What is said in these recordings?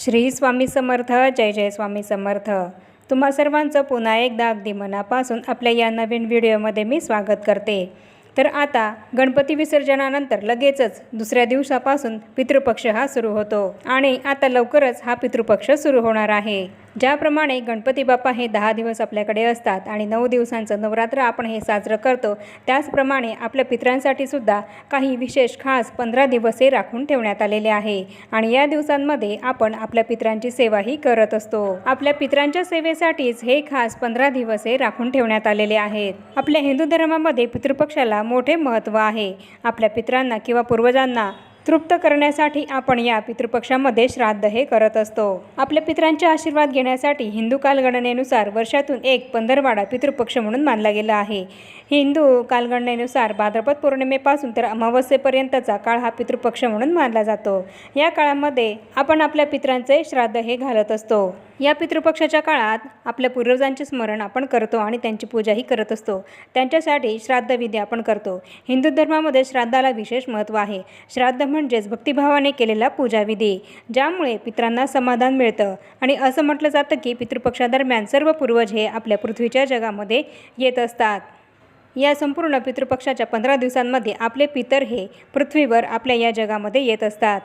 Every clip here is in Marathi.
श्री स्वामी समर्थ जय जय स्वामी समर्थ. तुम्हा सर्वांचं पुन्हा एकदा अगदी मनापासून आपल्या या नवीन व्हिडिओमध्ये मी स्वागत करते. तर आता गणपती विसर्जनानंतर लगेचच दुसऱ्या दिवसापासून पितृपक्ष हा सुरू होतो आणि आता लवकरच हा पितृपक्ष सुरू होणार आहे. ज्याप्रमाणे गणपती बाप्पा हे दहा दिवस आपल्याकडे असतात आणि नऊ दिवसांचं नवरात्र आपण हे साजरं करतो त्याचप्रमाणे आपल्या पितरांसाठी सुद्धा काही विशेष खास पंधरा दिवस हे राखून ठेवण्यात आलेले आहे. आणि या दिवसांमध्ये आपण आपल्या पित्रांची सेवाही करत असतो. आपल्या पित्रांच्या सेवेसाठीच हे खास पंधरा दिवस हे राखून ठेवण्यात आलेले आहेत. आपल्या हिंदू धर्मामध्ये पितृपक्षाला मोठे महत्त्व आहे. आपल्या पित्रांना किंवा पूर्वजांना तृप्त करण्यासाठी आपण या पितृपक्षामध्ये श्राद्ध हे करत असतो. आपल्या पितरांचे आशीर्वाद घेण्यासाठी हिंदू कालगणनेनुसार वर्षातून एक पंधरवाडा पितृपक्ष म्हणून मानला गेला आहे. हिंदू कालगणनेनुसार भाद्रपद पौर्णिमेपासून तर अमावस्येपर्यंतचा काळ हा पितृपक्ष म्हणून मानला जातो. या काळामध्ये आपण आपल्या पितरांचे श्राद्ध हे घालत असतो. या पितृपक्षाच्या काळात आपल्या पूर्वजांचे स्मरण आपण करतो आणि त्यांची पूजाही करत असतो. त्यांच्यासाठी श्राद्धविधी आपण करतो. हिंदू धर्मामध्ये श्राद्धाला विशेष महत्त्व आहे. श्राद्ध म्हणजेच भक्तिभावाने केलेला पूजाविधी ज्यामुळे पितरांना समाधान मिळतं. आणि असं म्हटलं जातं की पितृपक्षादरम्यान सर्व पूर्वज हे आपल्या पृथ्वीच्या जगामध्ये येत असतात. या संपूर्ण पितृपक्षाच्या पंधरा दिवसांमध्ये आपले पितर हे पृथ्वीवर आपल्या या जगामध्ये येत असतात.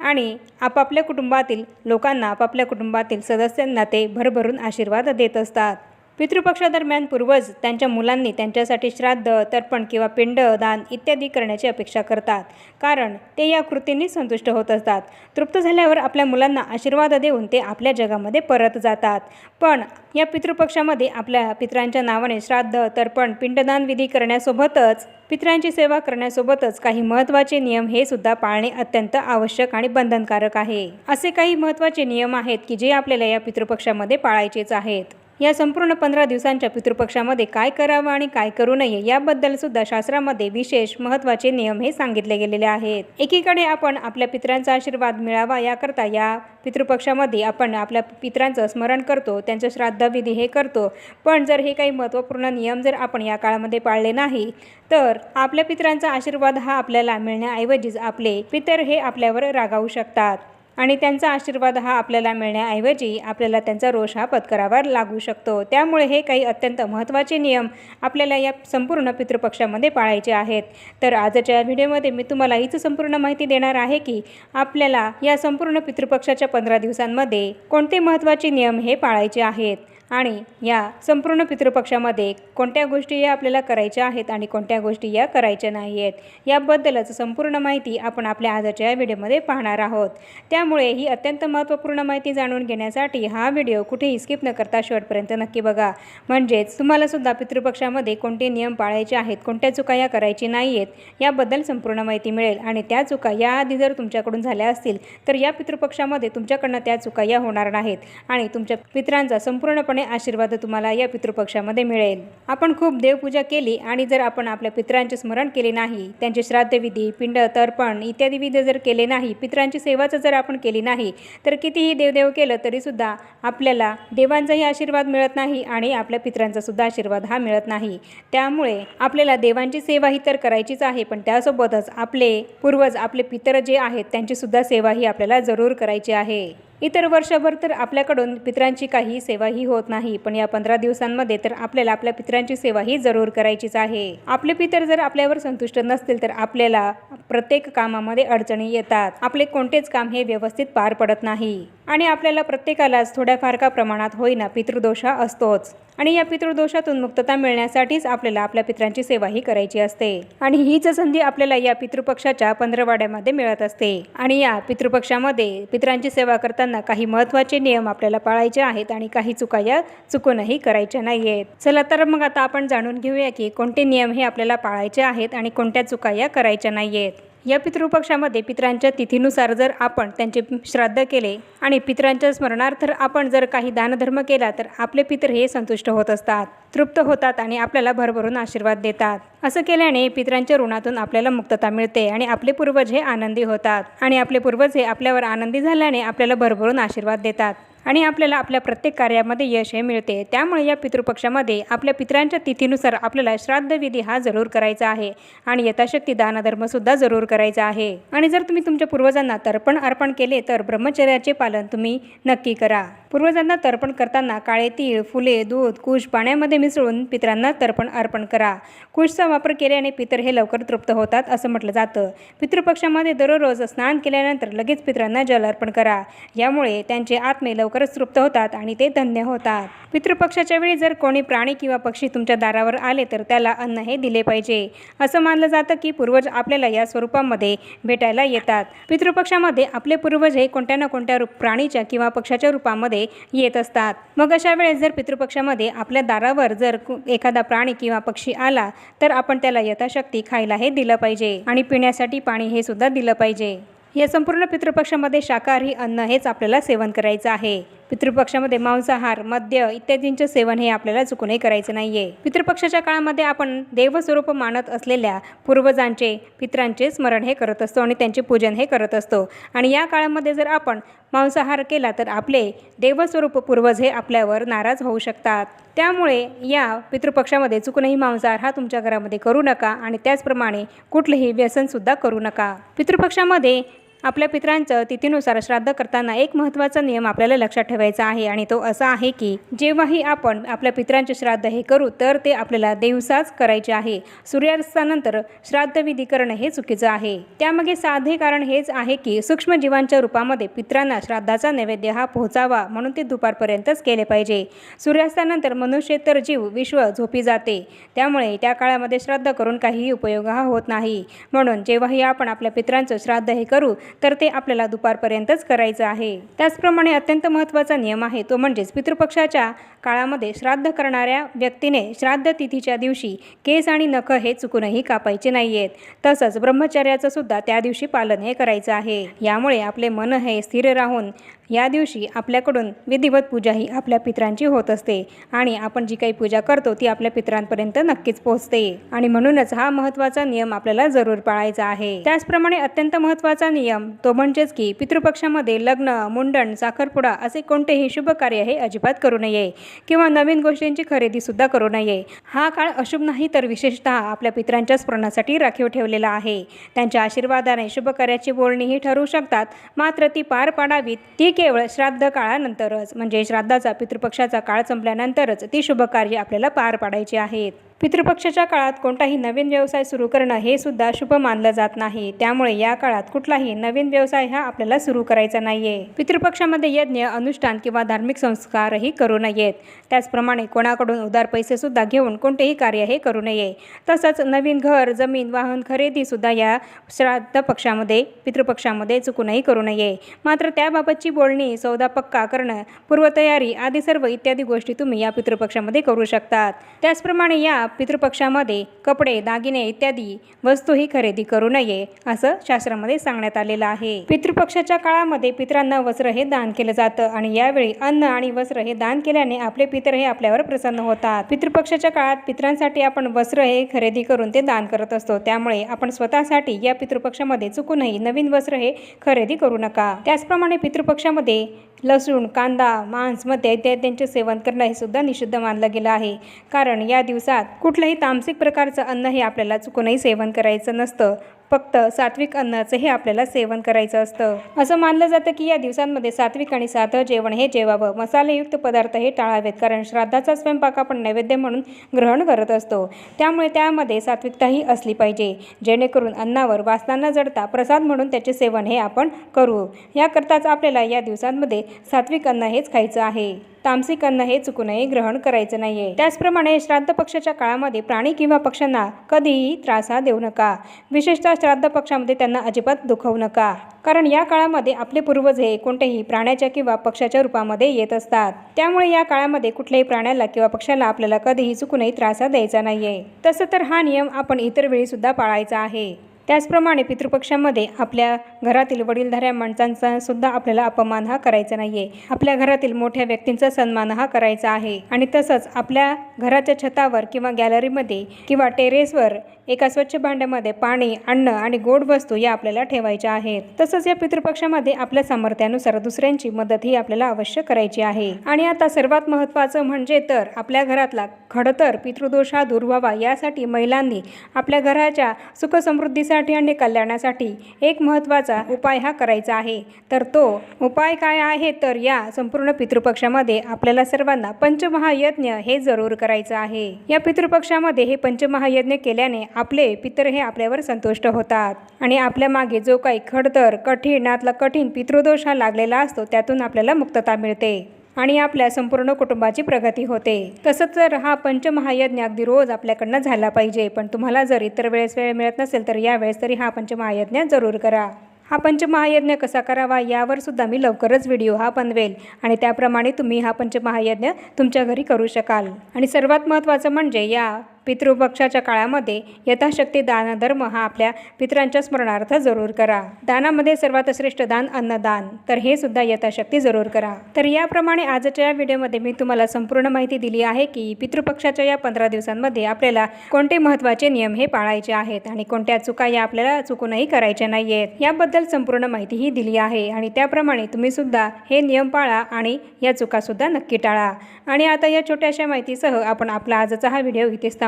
आणि आपापल्या कुटुंबातील लोकांना आपापल्या कुटुंबातील सदस्यांना ते भरभरून आशीर्वाद देत असतात. पितृपक्षादरम्यान पूर्वज त्यांच्या मुलांनी त्यांच्यासाठी श्राद्ध तर्पण किंवा पिंड दान इत्यादी करण्याची अपेक्षा करतात. कारण ते या कृतींनी संतुष्ट होत असतात. तृप्त झाल्यावर आपल्या मुलांना आशीर्वाद देऊन ते आपल्या जगामध्ये परत जातात. पण या पितृपक्षामध्ये आपल्या पित्रांच्या नावाने श्राद्ध तर्पण पिंडदान विधी करण्यासोबतच पित्रांची सेवा करण्यासोबतच काही महत्त्वाचे नियम हे सुद्धा पाळणे अत्यंत आवश्यक आणि बंधनकारक आहे. असे काही महत्त्वाचे नियम आहेत की जे आपल्याला या पितृपक्षामध्ये पाळायचेच आहेत. या संपूर्ण पंधरा दिवसांच्या पितृपक्षामध्ये काय करावं आणि काय करू नये याबद्दल सुद्धा शास्त्रामध्ये विशेष महत्त्वाचे नियम हे सांगितले गेलेले आहेत. एकीकडे आपण आपल्या पित्रांचा आशीर्वाद मिळावा याकरता या पितृपक्षामध्ये आपण आपल्या पितरांचं स्मरण करतो त्यांचं श्राद्धविधी हे करतो. पण जर हे काही महत्त्वपूर्ण नियम जर आपण या काळामध्ये पाळले नाही तर आपल्या पित्रांचा आशीर्वाद हा आपल्याला मिळण्याऐवजीच आपले पितर हे आपल्यावर रागावू शकतात. आणि त्यांचा आशीर्वाद हा आपल्याला मिळण्याऐवजी आपल्याला त्यांचा रोष हा पत्करावा लागू शकतो. त्यामुळे हे काही अत्यंत महत्त्वाचे नियम आपल्याला या संपूर्ण पितृपक्षामध्ये पाळायचे आहेत. तर आजच्या व्हिडिओमध्ये मी तुम्हाला हीच संपूर्ण माहिती देणार आहे की आपल्याला या संपूर्ण पितृपक्षाच्या पंधरा दिवसांमध्ये कोणते महत्त्वाचे नियम हे पाळायचे आहेत. आणि या संपूर्ण पितृपक्षामध्ये कोणत्या गोष्टी या आपल्याला करायच्या आहेत आणि कोणत्या गोष्टी या करायच्या नाही आहेत याबद्दलच संपूर्ण माहिती आपण आपल्या आजच्या व्हिडिओमध्ये पाहणार आहोत. त्यामुळे ही अत्यंत महत्त्वपूर्ण माहिती जाणून घेण्यासाठी हा व्हिडिओ कुठेही स्किप न करता शेवटपर्यंत नक्की बघा. म्हणजेच तुम्हालासुद्धा पितृपक्षामध्ये कोणते नियम पाळायचे आहेत कोणत्या चुका या करायची नाही आहेत याबद्दल संपूर्ण माहिती मिळेल. आणि त्या चुका याआधी जर तुमच्याकडून झाल्या असतील तर या पितृपक्षामध्ये तुमच्याकडनं त्या चुका या होणार नाहीत. आणि तुमच्या पित्रांचा संपूर्णपणे आशीर्वाद तुम्हाला या पितृपक्षामध्ये मिळेल. आपण खूप देवपूजा केली आणि जर आपण आपल्या पितरांचे स्मरण केले नाही त्यांचे श्राद्धविधी पिंड तर्पण इत्यादी विधी जर केले नाही पितरांची सेवाचं जर आपण केली नाही तर कितीही देवदेव केलं तरीसुद्धा आपल्याला देवांचाही आशीर्वाद मिळत नाही आणि आपल्या पित्रांचा सुद्धा आशीर्वाद हा मिळत नाही. त्यामुळे आपल्याला देवांची सेवा ही तर करायचीच आहे पण त्यासोबतच आपले पूर्वज आपले पितर जे आहेत त्यांची सुद्धा सेवा ही आपल्याला जरूर करायची आहे. इतर वर्षभर तर आपल्याकडून पितरांची काही सेवाही होत नाही पण या पंधरा दिवसांमध्ये तर आपल्याला आपल्या पितरांची सेवाही जरूर करायचीच आहे. आपले पितर जर आपल्यावर संतुष्ट नसतील तर आपल्याला प्रत्येक कामामध्ये अडचणी येतात. आपले कोणतेच काम हे व्यवस्थित पार पडत नाही. आणि आपल्याला प्रत्येकालाच थोड्याफार का प्रमाणात होईना पितृदोषा असतोच. आणि या पितृदोषातून मुक्तता मिळण्यासाठीच आपल्याला आपल्या पितरांची सेवाही करायची असते. आणि हीच संधी आपल्याला या पितृपक्षाच्या पंधरवाड्यामध्ये मिळत असते. आणि या पितृपक्षामध्ये पितरांची सेवा करताना काही महत्त्वाचे नियम आपल्याला पाळायचे आहेत आणि काही चुका या चुकूनही करायच्या नाही आहेत चला तर मग आता आपण जाणून घेऊया की कोणते नियम हे आपल्याला पाळायचे आहेत आणि कोणत्या चुका या करायच्या नाही आहेत या पितृपक्षामध्ये पितरांच्या तिथीनुसार जर आपण त्यांचे श्राद्ध केले आणि पितरांच्या स्मरणार्थ आपण जर काही दानधर्म केला तर आपले पितर हे संतुष्ट होत असतात तृप्त होतात आणि आपल्याला भरभरून आशीर्वाद देतात. असं केल्याने पितरांच्या ऋणातून आपल्याला मुक्तता मिळते आणि आपले पूर्वज हे आनंदी होतात. आणि आपले पूर्वज हे आपल्यावर आनंदी झाल्याने आपल्याला भरभरून आशीर्वाद देतात. आणि आपल्याला आपल्या प्रत्येक कार्यामध्ये यश हे मिळते. त्यामुळे या पितृपक्षामध्ये आपल्या पितरांच्या तिथीनुसार आपल्याला श्राद्धविधी हा जरूर करायचा आहे. आणि यथाशक्ती दानधर्मसुद्धा जरूर करायचा आहे. आणि जर तुम्ही तुमच्या पूर्वजांना तर्पण अर्पण केले तर ब्रह्मचर्याचे पालन तुम्ही नक्की करा. पूर्वजांना तर्पण करताना काळे तीळ फुले दूध कुश पाण्यामध्ये मिसळून पितरांना तर्पण अर्पण करा. कुशचा वापर केल्याने पितर हे लवकर तृप्त होतात असं म्हटलं जातं. पितृपक्षामध्ये दररोज स्नान केल्यानंतर लगेच पित्रांना जल अर्पण करा. यामुळे त्यांचे आत्मे लवकरच तृप्त होतात आणि ते धन्य होतात. पितृपक्षाच्या वेळी जर कोणी प्राणी किंवा पक्षी तुमच्या दारावर आले तर त्याला अन्न हे दिले पाहिजे. असं मानलं जातं की पूर्वज आपल्याला या स्वरूपामध्ये भेटायला येतात. पितृपक्षामध्ये आपले पूर्वज हे कोणत्या ना कोणत्या रूप प्राणीच्या किंवा पक्षाच्या रूपामध्ये येत असतात. मग अशा वेळेस जर पितृपक्षामध्ये आपल्या दारावर जर कु- एखादा प्राणी किंवा पक्षी आला तर आपण त्याला यथाशक्ती खायला हे दिलं पाहिजे आणि पिण्यासाठी पाणी हे सुद्धा दिलं पाहिजे. या संपूर्ण पितृपक्षामध्ये शाकाहारी अन्न हेच आपल्याला सेवन करायचं आहे. पितृपक्षामध्ये मांसाहार मद्य इत्यादींचे सेवन हे आपल्याला चुकूनही करायचं नाहीये. पितृपक्षाच्या काळामध्ये आपण देवस्वरूप मानत असलेल्या पूर्वजांचे पित्रांचे स्मरण हे करत असतो आणि त्यांचे पूजन हे करत असतो. आणि या काळामध्ये जर आपण मांसाहार केला तर आपले देवस्वरूप पूर्वज हे आपल्यावर नाराज होऊ शकतात. त्यामुळे या पितृपक्षामध्ये चुकूनही मांसाहार हा तुमच्या घरामध्ये करू नका आणि त्याचप्रमाणे कुठलेही व्यसनसुद्धा करू नका. पितृपक्षामध्ये आपल्या पित्रांचं तिथीनुसार श्राद्ध करताना एक महत्त्वाचा नियम आपल्याला लक्षात ठेवायचा आहे आणि तो असा आहे की जेव्हाही आपण आपल्या पित्रांचे श्राद्ध हे करू तर ते आपल्याला दिवसाच करायचे आहे. सूर्यास्तानंतर श्राद्धविधी करणं हे चुकीचं आहे. त्यामागे साधे कारण हेच आहे की सूक्ष्मजीवांच्या रूपामध्ये पित्रांना श्राद्धाचा नैवेद्य हा पोहोचावा म्हणून ते दुपारपर्यंतच केले पाहिजे. सूर्यास्तानंतर मनुष्येतर जीव विश्व झोपी जाते. त्यामुळे त्या काळामध्ये श्राद्ध करून काहीही उपयोग हा होत नाही. म्हणून जेव्हाही आपण आपल्या पित्रांचं श्राद्ध हे करू तर ते आपल्याला दुपारपर्यंतच करायचं आहे. त्याचप्रमाणे अत्यंत महत्त्वाचा नियम आहे तो म्हणजेच पितृपक्षाच्या काळामध्ये श्राद्ध करणाऱ्या व्यक्तीने श्राद्ध तिथीच्या दिवशी केस आणि नख हे चुकूनही कापायचे नाही आहेत तसंच ब्रह्मचर्याचं सुद्धा त्या दिवशी पालन हे करायचं आहे. यामुळे आपले मन हे स्थिर राहून या दिवशी आपल्याकडून विधिवत पूजा ही आपल्या पित्रांची होत असते आणि आपण जी काही पूजा करतो ती आपल्या पित्रांपर्यंत नक्कीच पोहोचते. आणि म्हणूनच हा महत्त्वाचा नियम आपल्याला जरूर पाळायचा आहे. त्याचप्रमाणे अत्यंत महत्त्वाचा नियम तो म्हणजेच की पितृपक्षामध्ये लग्न मुंडण साखरपुडा असे कोणतेही शुभ कार्य हे अजिबात करू नये किंवा नवीन गोष्टींची खरेदी सुद्धा करू नये. हा काळ अशुभ नाही तर विशेषतः आपल्या पित्रांच्या स्मरणासाठी राखीव ठेवलेला आहे. त्यांच्या आशीर्वादाने शुभ कार्याची बोलणीही ठरू शकतात. मात्र ती पार पाडावीत. ती केवळ श्राद्ध काळानंतरच म्हणजे श्राद्धाचा पितृपक्षाचा काळ संपल्यानंतरच ती शुभकार्य आपल्याला पार पाडायची आहेत. पितृपक्षाच्या काळात कोणताही नवीन व्यवसाय सुरू करणं हे सुद्धा शुभ मानलं जात नाही. त्यामुळे या काळात कुठलाही नवीन व्यवसाय हा आपल्याला सुरू करायचा नाहीये. पितृपक्षामध्ये यज्ञ अनुष्ठान किंवा धार्मिक संस्कारही करू नयेत. त्याचप्रमाणे कोणाकडून उदार पैसे सुद्धा घेऊन कोणतेही कार्य हे करू नये. तसंच नवीन घर जमीन वाहन खरेदी सुद्धा या श्राद्ध पक्षामध्ये पितृपक्षामध्ये चुकूनही करू नये. मात्र त्याबाबतची बोलणी सौदा पक्का करणं पूर्वतयारी आदी सर्व इत्यादी गोष्टी तुम्ही या पितृपक्षामध्ये करू शकतात. त्याचप्रमाणे या पितृपक्षामध्ये कपडे दागिने इत्यादी वस्तूही खरेदी करू नये असं शास्त्रामध्ये सांगण्यात आलेलं आहे. पितृपक्षाच्या काळामध्ये पितरांना वस्त्र हे दान केलं जातं आणि यावेळी अन्न आणि वस्त्र हे दान केल्याने आपले पितर हे आपल्यावर प्रसन्न होतात. पितृपक्षाच्या काळात पितरांसाठी आपण वस्त्र हे खरेदी करून ते दान करत असतो. त्यामुळे आपण स्वतःसाठी या पितृपक्षामध्ये चुकूनही नवीन वस्त्र हे खरेदी करू नका. त्याचप्रमाणे पितृपक्षामध्ये लसूण कांदा मांस मद्य इत्यादींचे सेवन करणं हे सुद्धा निषिद्ध मानलं गेलं आहे. कारण या दिवसात कुठलंही तामसिक प्रकारचं अन्न हे आपल्याला चुकूनही सेवन करायचं नसतं. फक्त सात्विक अन्नाचं हे आपल्याला सेवन करायचं असतं. असं मानलं जातं की या दिवसांमध्ये सात्विक आणि साधं जेवण हे जेवावं. मसालेयुक्त पदार्थ हे टाळावेत कारण श्राद्धाचा स्वयंपाक आपण नैवेद्य म्हणून ग्रहण करत असतो. त्यामुळे त्यामध्ये सात्विकताही असली पाहिजे. जेणेकरून अन्नावर वासना जडता प्रसाद म्हणून त्याचे सेवन हे आपण करू. याकरताच आपल्याला या दिवसांमध्ये सात्विक अन्न हेच खायचं आहे. तामसिक अन्न हे चुकूनही ग्रहण करायचं नाहीये. त्याचप्रमाणे श्राद्ध पक्षाच्या काळामध्ये प्राणी किंवा पक्ष्यांना कधीही त्रास हा देऊ नका. विशेषतः श्राद्ध पक्षामध्ये त्यांना अजिबात दुखवू नका. कारण या काळामध्ये आपले पूर्वज हे कोणत्याही प्राण्याच्या किंवा पक्षाच्या रूपामध्ये येत असतात. त्यामुळे या काळामध्ये कुठल्याही प्राण्याला किंवा पक्षाला आपल्याला कधीही चुकूनही त्रास हा द्यायचा नाहीये. तसं तर हा नियम आपण इतर वेळी सुद्धा पाळायचा आहे. त्याचप्रमाणे पितृपक्षामध्ये आपल्या घरातील वडीलधाऱ्या माणसांचा सुद्धा आपल्याला अपमान हा करायचा नाही आहे आपल्या घरातील मोठ्या व्यक्तींचा सन्मान हा करायचा आहे. आणि तसंच आपल्या घराच्या छतावर किंवा गॅलरीमध्ये किंवा टेरेसवर एका स्वच्छ भांड्यामध्ये पाणी अन्न आणि गोड वस्तू या आपल्याला ठेवायच्या आहेत. तसंच या पितृपक्षामध्ये आपल्या सामर्थ्यानुसार दुसऱ्यांची मदत ही आपल्याला अवश्य करायची आहे. आणि आता सर्वात महत्त्वाचं म्हणजे तर आपल्या घरातला खडतर पितृदोष हा दूर व्हावा यासाठी महिलांनी आपल्या घराच्या सुखसमृद्धीसाठी आणि कल्याणासाठी एक महत्त्वाचा उपाय हा करायचा आहे. तर तो उपाय काय आहे? तर या संपूर्ण पितृपक्षामध्ये आपल्याला सर्वांना पंचमहायज्ञ हे जरूर करायचं आहे. या पितृपक्षामध्ये हे पंचमहायज्ञ केल्याने आपले पितर हे आपल्यावर संतुष्ट होतात. आणि आपल्या मागे जो काही खडतर कठीणातला कठीण पितृदोष हा लागलेला असतो त्यातून आपल्याला मुक्तता मिळते. आणि आपल्या संपूर्ण कुटुंबाची प्रगती होते. तसंच तर हा पंचमहायज्ञ अगदी रोज आपल्याकडनं झाला पाहिजे. पण तुम्हाला जर इतर वेळेस वेळ मिळत नसेल तर यावेळेस तरी हा पंचमहायज्ञ जरूर करा. हा पंचमहायज्ञ कसा करावा यावर सुद्धा मी लवकरच व्हिडिओ हा बनवेल आणि त्याप्रमाणे तुम्ही हा पंचमहायज्ञ तुमच्या घरी करू शकाल. आणि सर्वात महत्त्वाचं म्हणजे या पितृपक्षाच्या काळामध्ये यथाशक्ती दानधर्म हा आपल्या पितरांच्या स्मरणार्थ जरूर करा. दानामध्ये सर्वात श्रेष्ठ दान अन्नदान. तर हे सुद्धा यथाशक्ती जरूर करा. तर याप्रमाणे आजच्या या व्हिडिओमध्ये मी तुम्हाला संपूर्ण माहिती दिली आहे की पितृपक्षाच्या या पंधरा दिवसांमध्ये आपल्याला कोणते महत्त्वाचे नियम हे पाळायचे आहेत आणि कोणत्या चुका या आपल्याला चुकूनही करायच्या नाही आहेत याबद्दल संपूर्ण माहितीही दिली आहे आणि त्याप्रमाणे तुम्ही सुद्धा हे नियम पाळा आणि या चुकासुद्धा नक्की टाळा. आणि आता या छोट्याशा माहितीसह आपण आपला आजचा हा व्हिडिओ इथेच